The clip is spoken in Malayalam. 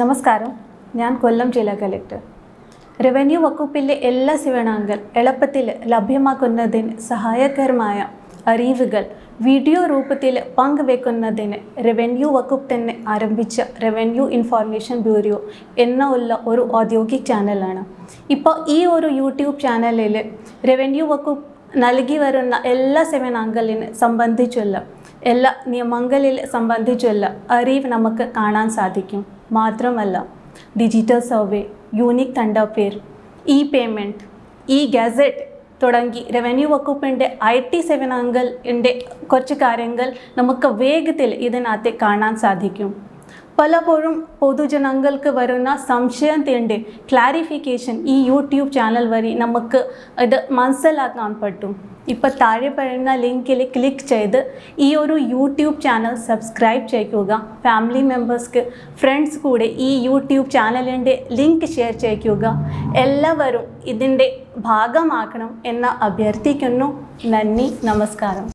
നമസ്കാരം. ഞാൻ കൊല്ലം ജില്ലാ കലക്ടർ റവന്യൂ വകുപ്പിലെ എല്ലാ സേവനങ്ങൾ എളുപ്പത്തിൽ ലഭ്യമാക്കുന്നതിന് സഹായകരമായ അറിവുകൾ വീഡിയോ രൂപത്തിൽ പങ്കുവെക്കുന്നതിന് റവന്യൂ വകുപ്പ് തന്നെ ആരംഭിച്ച റവന്യൂ ഇൻഫോർമേഷൻ ബ്യൂറോ എന്നുള്ള ഒരു ഔദ്യോഗിക ചാനലാണ്. ഇപ്പോൾ ഈ ഒരു യൂട്യൂബ് ചാനലിൽ റവന്യൂ വകുപ്പ് നൽകി വരുന്ന എല്ലാ സേവനങ്ങളിനെ സംബന്ധിച്ചുള്ള എല്ലാ നിയമങ്ങളിൽ സംബന്ധിച്ചുള്ള അറിവ് നമുക്ക് കാണാൻ സാധിക്കും. മാത്രമല്ല ഡിജിറ്റൽ സർവേ യൂണിക് തണ്ടപ്പേർ ഇ പേയ്മെന്റ് ഇ ഗസറ്റ് തുടങ്ങി റവന്യൂ വകുപ്പിന്റെ ഐ ടി സേവനങ്ങളുടെ കുറച്ച് കാര്യങ്ങൾ നമുക്ക് വേഗത്തിൽ ഇതിനകത്ത് കാണാൻ സാധിക്കും. പലപ്പോഴും പൊതുജനങ്ങൾക്ക് വരുന്ന സംശയത്തിന്റെ ക്ലാരിഫിക്കേഷൻ ഈ യൂട്യൂബ് ചാനൽ വഴി നമുക്ക് ഇത് മനസ്സിലാക്കാൻ പറ്റും. ഇപ്പോൾ താഴെ പറയുന്ന ലിങ്കിൽ ക്ലിക്ക് ചെയ്ത് ഈ ഒരു യൂട്യൂബ് ചാനൽ സബ്സ്ക്രൈബ് ചെയ്യുക ഫാമിലി മെമ്പേഴ്സ്ക്ക് ഫ്രണ്ട്സ് കൂടെ ഈ യൂട്യൂബ് ചാനലിന്റെ ലിങ്ക് ഷെയർ ചെയ്യുക എല്ലാവരും ഇതിന്റെ ഭാഗമാക്കണം എന്ന് അഭ്യർത്ഥിക്കുന്നു. നന്ദി നമസ്കാരം.